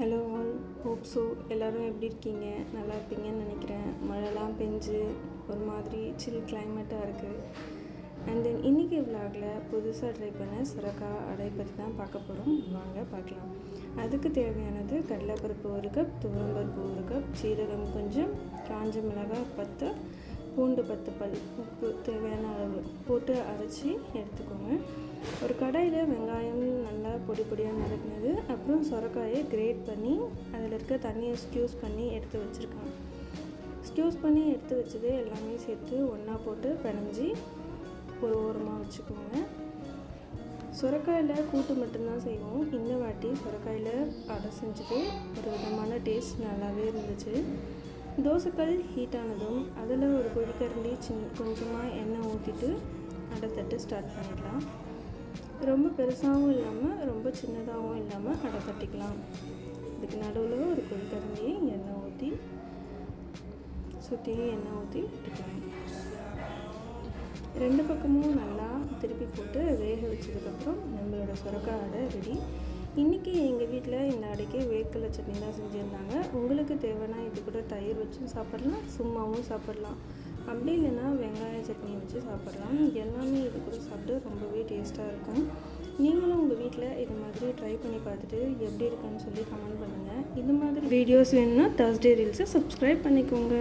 Hello all hope so எல்லோரும் எப்படி இருக்கீங்க? நல்லா இருப்பீங்கன்னு நினைக்கிறேன். மழைலாம் பெஞ்சு ஒரு மாதிரி சில் கிளைமேட்டாக இருக்குது அண்ட் தென் இன்றைக்கி விலாகில் புதுசாக ட்ரை பண்ண சுரக்கா அடை பற்றி தான் பார்க்க போகிறோம் வாங்க பார்க்கலாம். அதுக்கு தேவையானது கடலைப்பருப்பு ஒரு கப் துவரம்பருப்பு ஒரு கப் சீரகம் கொஞ்சம் காஞ்ச மிளகாய் பத்து பூண்டு பத்து பல் உப்பு தேவையான அளவு போட்டு அரைச்சி எடுத்துக்கோங்க. ஒரு கடாயில் வெங்காயம் பொடி பொடியாக நடக்குனது அப்புறம் சொரக்காயை கிரேட் பண்ணி அதில் இருக்க தண்ணியை ஸ்க்யூஸ் பண்ணி எடுத்து வச்சுருக்கேன். ஸ்க்யூஸ் பண்ணி எடுத்து வச்சது எல்லாமே சேர்த்து ஒன்றா போட்டு பிணைஞ்சி ஒரு ஓரமாக வச்சுக்கோங்க. சுரக்காயில் கூட்டு மட்டும்தான் செய்வோம். இந்த வாட்டி சுரக்காயில் அடை செஞ்சது. ஒரு விதமான டேஸ்ட் நல்லாவே இருந்துச்சு. தோசைக்கல் ஹீட் ஆனதும் அதில் ஒரு குழிக்கரண்டி சின் கொஞ்சமாக எண்ணெய் ஊற்றிட்டு அடை தட்டு ஸ்டார்ட் பண்ணிடலாம். ரொம்ப பெருசாகவும் இல்லாமல் ரொம்ப சின்னதாகவும் இல்லாமல் அடை தட்டிக்கலாம். இதுக்கு நடுவில் ஒரு குழிக்கரண்டி எண்ணெய் ஊற்றி சுற்றியும் எண்ணெய் ஊற்றி விட்டுக்கலாம். ரெண்டு பக்கமும் நல்லா திருப்பி போட்டு வேக வச்சதுக்கப்புறம் நம்மளோட சுரக்காய் அடை ரெடி. இன்றைக்கி எங்கள் வீட்டில் இந்த அடைக்கு வேர்க்கடலை சட்னி தான் செஞ்சுருந்தாங்க. உங்களுக்கு தேவைன்னா இது கூட தயிர் வச்சும் சாப்பிட்லாம் சும்மாவும் சாப்பிட்லாம். அப்படி இல்லைன்னா வெங்காய சட்னி வச்சு சாப்பிட்லாம். எல்லாமே இது கூட சாப்பிட்டு ரொம்பவே டேஸ்ட்டாக இருக்கும். நீங்களும் உங்கள் வீட்டில் இது மாதிரி ட்ரை பண்ணி பார்த்துட்டு எப்படி இருக்குன்னு சொல்லி கமெண்ட் பண்ணுங்கள் இது மாதிரி வீடியோஸ் வேணும்னா தேர்ஸ்டே ரீல்ஸை சப்ஸ்கிரைப் பண்ணிக்கோங்க.